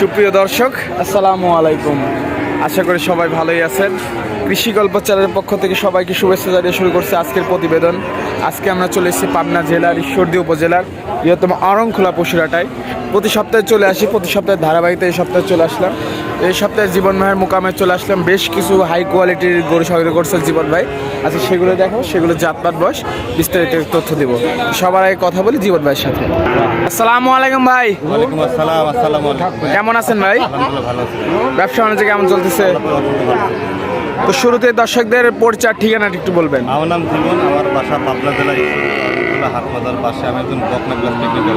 সুপ্রিয় দর্শক, আসসালামু আলাইকুম। আশা করি সবাই ভালোই আছেন। কৃষি গল্প চ্যানেলের পক্ষ থেকে সবাইকে শুভেচ্ছা জানিয়ে শুরু করছে আজকের প্রতিবেদন। আজকে আমরা চলে এসেছি পাবনা জেলার ঈশ্বরদী উপজেলার বৃহত্তম আরংখোলা পশুরাটায় প্রতি সপ্তাহে চলে আসি, প্রতি সপ্তাহে ধারাবাহিকতা এই সপ্তাহে চলে আসলাম। এই সপ্তাহে জীবন ভাইয়ের মোকামে চলে আসলাম বেশ কিছু হাই কোয়ালিটির গরু সংগ্রহ করছে জীবন ভাই। আচ্ছা সেগুলো দেখো সেগুলো জাতপাত বয়স বিস্তারিত তথ্য দিব। সবার আগে কথা বলি জীবন ভাইয়ের সাথে। আসসালামু আলাইকুম ভাই। ওয়ালাইকুম আসসালাম আসসালামু কেমন আছেন ভাই? ভালো ব্যবসা বাণিজ্য কেমন চলতেছে? তো শুরুতে দর্শকদের পরিচয় ঠিকানাটা একটু বলবেন। আমার নাম জীবন আমার বাসা পাবনা জেলায় ঈশ্বরদী হাট বাজার পাশে আমি একজন বকনা ক্লাস টেকনিক্যাল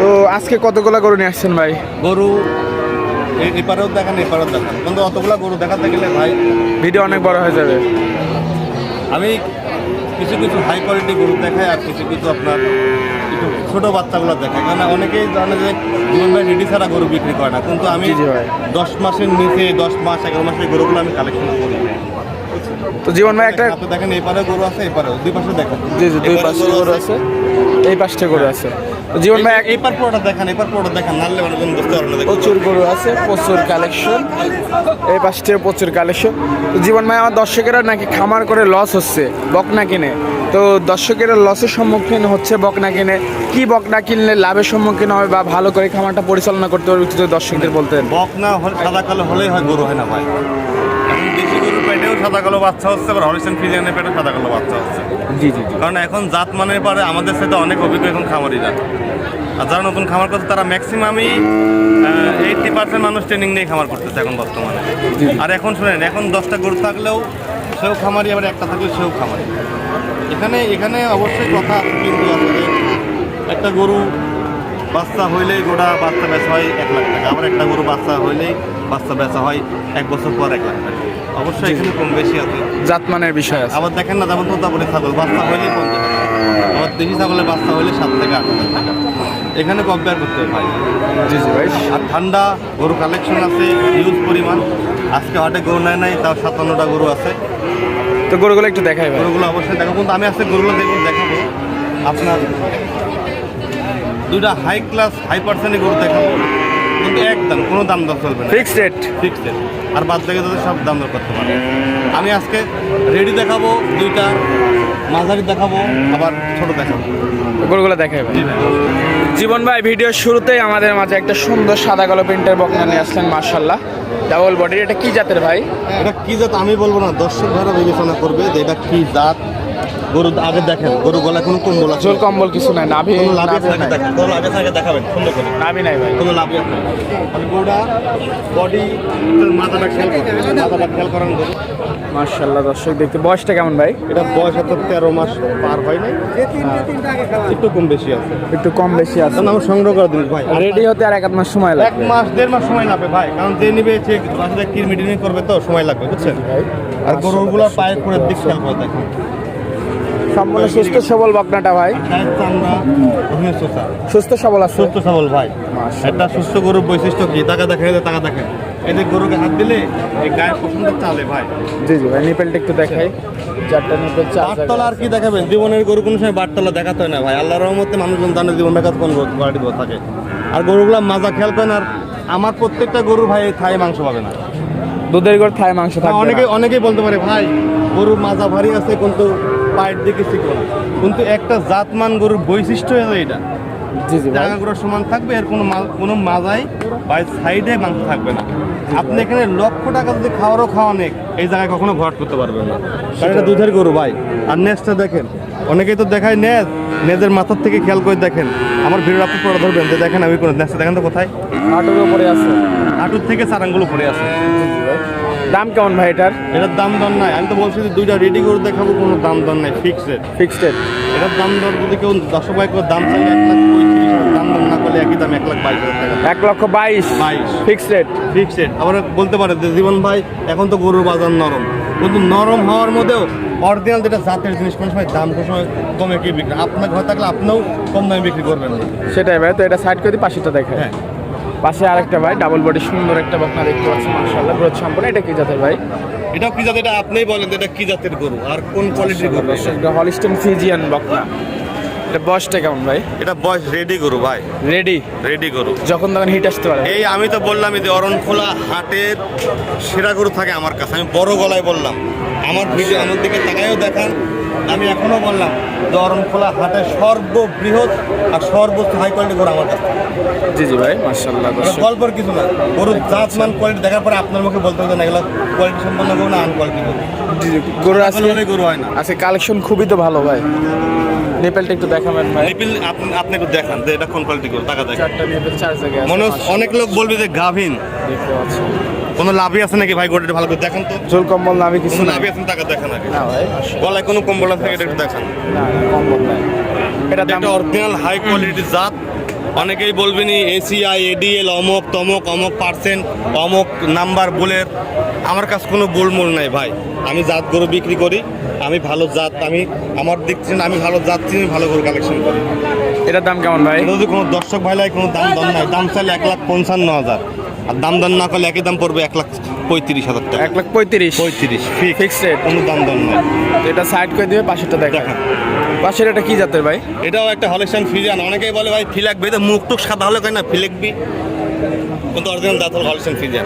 তো আজকে কতগুলো গরু নিয়ে আসছেন ভাই? গরু এপারেও দেখান এপারেও দেখান। কিন্তু অতগুলা গরু দেখাতে গেলে ভাই ভিডিও অনেক বড় হয়ে যাবে। আমি কিছু কিছু হাই কোয়ালিটি গরু দেখাই আর কিছু কিছু আপনার একটু ছোটো বাচ্চাগুলো দেখাই। কারণ অনেকেই জানে যে জীবন ভাই রেডি ছাড়া গরু বিক্রি করে না। কিন্তু আমি দশ মাসের নিচে দশ মাস এগারো মাসের গরুগুলো আমি কালেকশন করি। তো জীবন ভাই একটা দেখেন এপারে গরু আছে এপারেও দুই পাশে দেখেন। জি জি দুই পাশে গরু আছে। এই পাশটা গরু আছে। জীবন ভাই এক- এপার পুরোটা দেখান এপার পুরোটা দেখান নাহলে অনেকজন বুঝতে পারবে না প্রচুর গরু আছে প্রচুর কালেকশন এই পাশটাও প্রচুর কালেকশন জীবন ভাই আমার দর্শকেরা নাকি খামার করে লস হচ্ছে বকনা কিনে। তো দর্শকেরা লসের সম্মুখীন হচ্ছে বকনা কিনে। কি বকনা কিনলে লাভের সম্মুখীন হবে বা ভালো করে খামারটা পরিচালনা করতে পারবে দর্শকদের বলতেন? বক না হলে সাদা কালো হলেই হয় গরু হয় না ভাই। সাদা কালো বাচ্চা হচ্ছে আবার হরিসেন ফ্রিজিয়ানের পেটে সাদা কালো বাচ্চা হচ্ছে। জি জি জি। কারণ এখন জাত মানের পরে আমাদের সাথে অনেক অভিজ্ঞ এখন খামারিরা। আর যারা নতুন খামার করছে তারা ম্যাক্সিমামই এইটটি পার্সেন্ট মানুষ ট্রেনিং নিয়ে খামার করতেছে এখন বর্তমানে। আর এখন শুনেন এখন দশটা গরু থাকলেও সেও খামারি আবার একটা থাকলে সেও খামারি। এখানে এখানে অবশ্যই কথা কিন্তু যে একটা গরু বাচ্চা হইলেই গোটা বাচ্চা বেচা হয় এক লাখ টাকা আবার একটা গরু বাচ্চা হইলেই বাচ্চা বেচা হয় এক বছর পর এক লাখ টাকা। অবশ্যই এখানে কম বেশি আছে। জাতমানের বিষয় আছে। আবার দেখেন না যেমন বলে ছাগল বাচ্চা হইলেই পঞ্চাশ টাকা। আবার দেশি ছাগলের বাচ্চা হইলে সাত থেকে আট হাজার টাকা। এখানে কম্পেয়ার করতে হয় জি জি ভাই। আর ঠান্ডা গরু কালেকশন আছে হিউজ পরিমাণ। আজকে হাটে গরু নেয় নাই তাও সাতান্নটা গরু আছে। তো গরুগুলো একটু দেখাই গরুগুলো অবশ্যই দেখাবো। কিন্তু আমি আজকে গরুগুলো দেখুন দেখাবো। আপনার দুইটা হাই ক্লাস হাই পার্সেন্টের গরু দেখাবো। একদম কোনো দাম দর চলবে না। ফিক্সড রেট ফিক্সড আর বাদ থেকে তাদের সব দাম দর করতে পারে আমি আজকে রেডি দেখাবো দুইটা মাঝারি দেখাবো আবার ছোট দেখাবো। দেখাই ভাই। জীবন ভাই ভিডিওর শুরুতেই আমাদের মাঝে একটা সুন্দর সাদা কালো প্রিন্টের বকনা নিয়ে আসলেন মার্শাল্লাহ ডাবল বডির এটা কি জাতের ভাই? এটা কি জাত আমি বলব না দর্শক ভাইরা বিবেচনা করবে যে এটা কি জাত গরু আগে দেখেন গরু গলা কোনো কম্বল আছে? কম্বল কিছু নাই নাভি কোনো লাভ নাভি থাকে দেখেন কোনো লাভ থাকে দেখাবেন সুন্দর করে। নাভি নাই ভাই। কোনো লাভ আছে? মানে গরুটা বডি মাথাটা খেয়াল করেন মাথাটা খেয়াল করেন গরু। মার্শাল্লাহ দর্শক দেখতে বয়সটা কেমন ভাই? এটা বয়স হচ্ছে তেরো মাস পার হয় নাই। একটু কম বেশি আছে। একটু কম বেশি আছে। কারণ আমার সংগ্রহ করা জিনিস ভাই। রেডি হতে আর এক মাস সময় এক মাস দেড় মাস সময় লাগবে ভাই। কারণ যে নিবে সে বাসাতে কিরমিটিনি করবে তো সময় লাগবে বুঝছেন? আর গরুগুলোর পায়ের পুরের দিক খেয়াল করে দেখেন। সম্পূর্ণ সুস্থ সবল বকনাটা ভাই। সুস্থ সবল আছে? সুস্থ সবল ভাই। একটা সুস্থ গরুর বৈশিষ্ট্য কি? টাকা যে টাকা দেখেন এই যে গরুকে হাত দিলে এই গায়ের চালে ভাই। জি জি ভাই নিপেলটা একটু দেখাই। চারটা নিপেল চার বাটতলা আর কি দেখাবেন? জীবনের গরু কোনো সময় বাটতলা দেখাতে হয় না ভাই। আল্লাহর রহমতে মানুষজন জানে জীবন কোন থাকে। আর গরুগুলা মাজা খেয়াল করেন আর আমার প্রত্যেকটা গরু ভাই থাই মাংস পাবে না। দুধের গড় থাই মাংস থাকবে অনেকে অনেকেই বলতে পারে ভাই গরুর মাজা ভারী আছে কিন্তু পায়ের দিকে শিখো কিন্তু একটা জাতমান গরুর বৈশিষ্ট্য হলো এটা। জি জি জায়গাগুলো সমান থাকবে এর কোনো কোনো মাজাই বা সাইডে মাংস থাকবে না। আপনি এখানে লক্ষ টাকা যদি খাওয়ারও খাওয়া অনেক এই জায়গায় কখনো ভরাট করতে পারবেন না। কারণ এটা দুধের গরু ভাই। আর নেজটা দেখেন অনেকেই তো দেখায় নেজ নেজের মাথার থেকে খেয়াল করে দেখেন। আমার ভিডিও আপনি পড়া ধরবেন যে দেখেন আমি কোনো নেজটা দেখেন তো কোথায়? হাঁটুর উপরে আছে। হাঁটুর থেকে চারাঙ্গুলো পড়ে আছে। দাম কেমন ভাই এটার? এটার দাম দর নাই। আমি তো বলছি যে দুইটা রেডি করে দেখাবো কোনো দাম দর নাই ফিক্সড ফিক্সড এটার দাম দর যদি কেউ দশ বাইক দাম চাই এক লাখ পঁয়ত্রিশ দাম দর না করলে একই দাম এক লাখ বাইশ হাজার টাকা। এক লক্ষ বাইশ। বাইশ। ফিক্সড রেট ফিক্সড আবার বলতে পারে যে জীবন ভাই এখন তো গরুর বাজার নরম। কিন্তু নরম হওয়ার মধ্যেও অরিজিনাল যেটা জাতের জিনিস কোনো সময় দাম কোনো সময় কমে কি বিক্রি? আপনার ঘর থাকলে আপনিও কম দামে বিক্রি করবেন। না সেটাই ভাই তো এটা সাইড করে দিই পাশেটা দেখে হ্যাঁ। পাশে আরেকটা ভাই ডাবল বডি সুন্দর একটা বকনা দেখতে পাচ্ছি মাশাআল্লাহ। গ্রোথ সম্পূর্ণ এটা কি জাতের ভাই? এটা কি জাত? এটা আপনিই বলেন এটা কি জাতের গরু? আর কোন কোয়ালিটির গরু এটা? হলিস্টন ফিজিয়ান বকনা। এটা বয়সটা কেমন ভাই? এটা বয়স রেডি গরু ভাই। রেডি রেডি গরু। যখন তখন হিট আসতে পারে। এই আমি তো বললাম এই যে অরণখোলা হাটের সেরা গরু থাকে আমার কাছে। আমি বড় গলায় বললাম। আমার ভিডিও আমার দিকে তাকায়ও দেখান। আমি এখনও বললাম অরণখোলা হাটের সর্ববৃহৎ আর সর্বোচ্চ হাই কোয়ালিটি গরু আমার কাছে। জি জি ভাই মার্শাল্লাহ এটা গল্পের কিছু না গরুর জাত মান কোয়ালিটি দেখার পরে আপনার মুখে বলতে হবে না এগুলো কোয়ালিটি সম্পন্ন গরু না আনকোয়ালিটি গরু। জি জি গরু আসলে গরু হয় না। আছে কালেকশন খুবই তো ভালো ভাই। নেপেলটা একটু দেখাবেন ভাই। নিপিল আপনি আপনি একটু দেখান যে এটা কোন কোয়ালিটি গরু টাকা দেখেন। চারটা নেপেল চার জায়গায় মনে অনেক লোক বলবে যে গাভিন। দেখতে পাচ্ছি। কোনো লাভই আছে নাকি ভাই গরুটা ভালো করে দেখেন তো? জল কম্বল নামে কিছু কোনো লাভই আছে টাকা দেখেন আগে? না ভাই। গলায় কোনো কম্বল আছে নাকি এটা একটু দেখান। না না, কম্বল নাই। এটা দাম একটা অরিজিনাল হাই কোয়ালিটির জাত। অনেকেই বলবেন এসিআই এডিএল অমক তমক অমক পার্সেন্ট অমক নাম্বার বলের আমার কাছে কোনো গোলমোল নাই ভাই। আমি জাত গরু বিক্রি করি আমি ভালো জাত আমি আমার দিক থেকে আমি ভালো জাত চিনি ভালো গরু কালেকশন করি। এটার দাম কেমন ভাই? যদি কোনো দর্শক ভাই লাগে কোনো দাম দর নাই দাম চাইলে এক লাখ পঞ্চান্ন হাজার। আর দাম দর না করলে একই দাম পড়বে এক লাখ পঁয়ত্রিশ হাজার টাকা। এক লাখ পঁয়ত্রিশ। পঁয়ত্রিশ ফিক্স রেট কোনো দাম দর না। এটা সাইড করে দিবে পাশেরটা দেখা। পাশের এটা কি জাতের ভাই? এটাও একটা হলেশন ফিজিয়ান অনেকেই বলে ভাই ফিলাক এটা মুখ টুক সাদা হলে কয় না ফিলেকবি কিন্তু অরিজিনাল দাঁত হল হলেশন ফিজিয়ান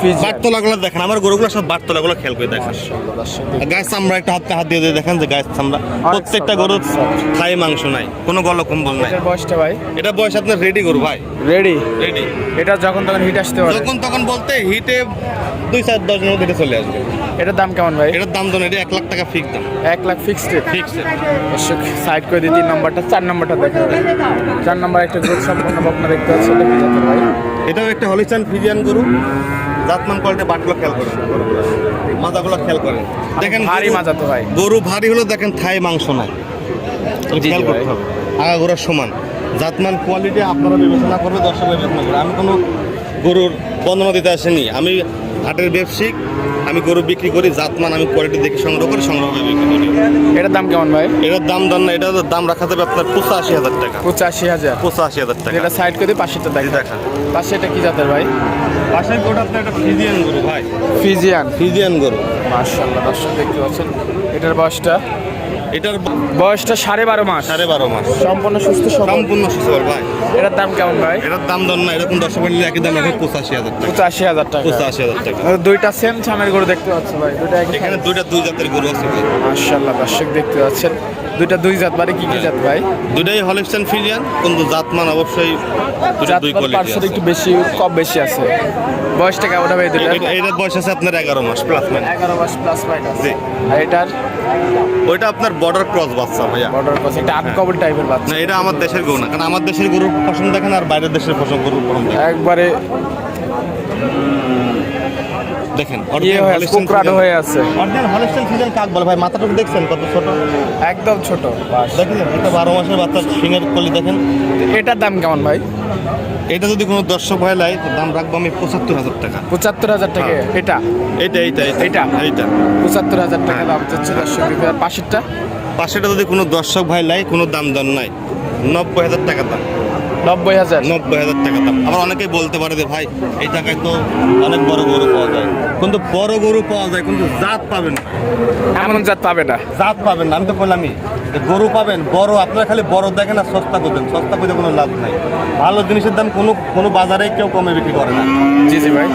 ফিজ বাটতলাগুলো দেখেন আমার গরুগুলো সব বাটতলাগুলো খেয়াল করে দেখেন। গাছ চামড়া একটা হাতকে হাত দিয়ে দিয়ে দেখেন যে গাছ চামড়া প্রত্যেকটা গরুর থাই মাংস নাই কোনো গল কম্বল নাই। বয়সটা ভাই? এটা বয়স আপনার রেডি গরু ভাই। রেডি রেডি এটা যখন তখন হিট আসতে পারে। যখন তখন বলতে হিটে দুই চার দশ মধ্যে এটা চলে আসবে। এটার দাম কেমন ভাই? এটার দাম তো এটা এক লাখ টাকা ফিক্স দাম। এক lakh fixed rate fix side করে দিই তিন নম্বরটা চার নম্বরটা দেখা চার নম্বর একটা গ্রোথ সম্পন্ন বকনা দেখতে পাচ্ছি এটা কি জাতের ভাই? এটাও একটা হলিস্টান ফিজিয়ান গরু। জাতমান কোয়ালিটি বাটগুলো খেয়াল করেন। মাজাগুলো খেয়াল করেন। দেখেন ভারী মাজা তো ভাই। গরু ভারী হলে দেখেন থাই মাংস নাই। খেয়াল করতে হবে। গরুর সমান। জাতমান কোয়ালিটি আপনারা বিবেচনা করবে দর্শক বিবেচনা করবে আমি কোনো গরুর বর্ণনা দিতে আসেনি। আমি হাটের ব্যবসায়িক আমি গরু বিক্রি করি জাতমান আমি কোয়ালিটি দেখে সংগ্রহ করে সংগ্রহ করে বিক্রি করি। এটার দাম কেমন ভাই? এটার দাম দাম না এটা দাম রাখা যাবে আপনার পঁচাশি হাজার টাকা। পঁচাশি হাজার? পঁচাশি হাজার টাকা। এটা সাইড করে পাশে তো দেখা দেখা পাশে এটা কি জাতের ভাই? পাশের গোটা আপনার একটা ফিজিয়ান গরু ভাই। ফিজিয়ান ফিজিয়ান গরু। মার্শাল্লাহ দর্শক দেখতে পাচ্ছেন এটার বয়সটা এটার বয়সটা সাড়ে বারো মাস। সাড়ে বারো মাস। সম্পূর্ণ সুস্থ সম্পূর্ণ সুস্থ ভাই। এটার দাম কেমন ভাই? এটার দাম দর না এরকম দশ মিনিট একই দাম রাখে পঁচাশি হাজার টাকা। পঁচাশি হাজার টাকা। পঁচাশি হাজার টাকা। আর দুইটা সেম ছামের গরু দেখতে পাচ্ছি ভাই। দুইটা এখানে দুইটা দুই জাতের গরু আছে ভাই। মার্শাল্লাহ দর্শক দেখতে পাচ্ছেন। দুইটা দুই জাত মানে কি কি জাত ভাই? দুইটাই হলিস্টান ফিজিয়ান কিন্তু জাত মান অবশ্যই দুইটা দুই কোয়ালিটি একটু বেশি কম বেশি আছে। বয়সটা কেমন হবে? এটা- এটার বয়স আছে আপনার এগারো মাস প্লাস মানে এগারো মাস প্লাস মাইনাস জি। আর এটার? ওইটা আপনার বর্ডার ক্রস বাচ্চা ভাইয়া। বর্ডার কস একটা আনকমন টাইপের বাচ্চা। না এটা আমার দেশের গরু না কারণ আমার দেশের গরুর পছন্দ দেখেন আর বাইরের দেশের পছন্দ গরুর পছন্দ একবারে দেখেন ইয়ে হয়ে আছে হয়ে অরিজিনাল হলিস্টান ফিজিয়ান কাক বলে? ভাই মাথাটুকু দেখছেন কত ছোট? একদম ছোট। দেখেন একটা বারো মাসের বাচ্চা সিংহের কলি দেখেন। এটার দাম কেমন ভাই? এটা যদি কোনো দর্শক ভাই লাই দাম রাখব আমি পঁচাত্তর হাজার টাকা। পঁচাত্তর হাজার টাকা। এটা? এইটা এইটা এইটা? এইটা? পঁচাত্তর হাজার টাকা দাম যাচ্ছে দর্শক পাশেরটা? পাশেটা যদি কোনো দর্শক ভাই লাই কোনো দাম দর নাই। নব্বই হাজার টাকা দাম। নব্বই হাজার। নব্বই হাজার টাকা দাম। আবার অনেকেই বলতে পারে যে ভাই এই টাকায় তো অনেক বড় গরু পাওয়া যায়। কিন্তু বড় গরু পাওয়া যায় কিন্তু জাত পাবেন এমন জাত পাবে না। জাত পাবেন না আমি তো বললামই গরু পাবেন বড় আপনারা খালি বড় দেখেন আর সস্তা করবেন সস্তা করে কোনো লাভ নাই। ভালো জিনিসের দাম কোনো কোনো বাজারে কেউ কমে বিক্রি করে না। জি জি ভাই।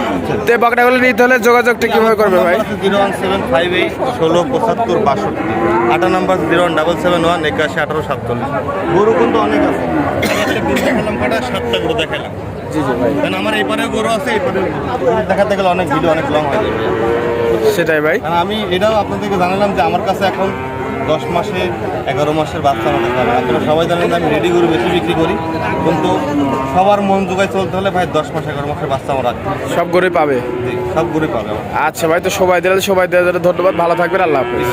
তো বকনাগুলো নিতে হলে যোগাযোগটা কীভাবে করবে ভাই? Zero one seven five eight ষোলো পঁচাত্তর বাষট্টি। আটা number zero one double seven one একাশি আঠারো সাতচল্লিশ। গরু কিন্তু অনেক আছে। সাতটা গরু দেখালাম। জি জি ভাই। কারণ আমার এই গরু আছে এই পারে দেখাতে গেলে অনেক ভিডিও অনেক লং হয়ে যাবে। সেটাই ভাই। আমি এটাও আপনাদেরকে জানালাম যে আমার কাছে এখন দশ মাসে এগারো মাসের বাচ্চা আমার কাছে পাবেন। আপনারা সবাই জানেন যে আমি রেডি গরু বেশি বিক্রি করি কিন্তু সবার মন জোগায় চলতে হলে ভাই দশ মাস এগারো মাসের বাচ্চা আমার রাখতে সব গরু পাবে? সব গরু পাবে আচ্ছা ভাই তো সবাই দিলে সবাই দেওয়া ধন্যবাদ ভালো থাকবেন আল্লাহ হাফিজ।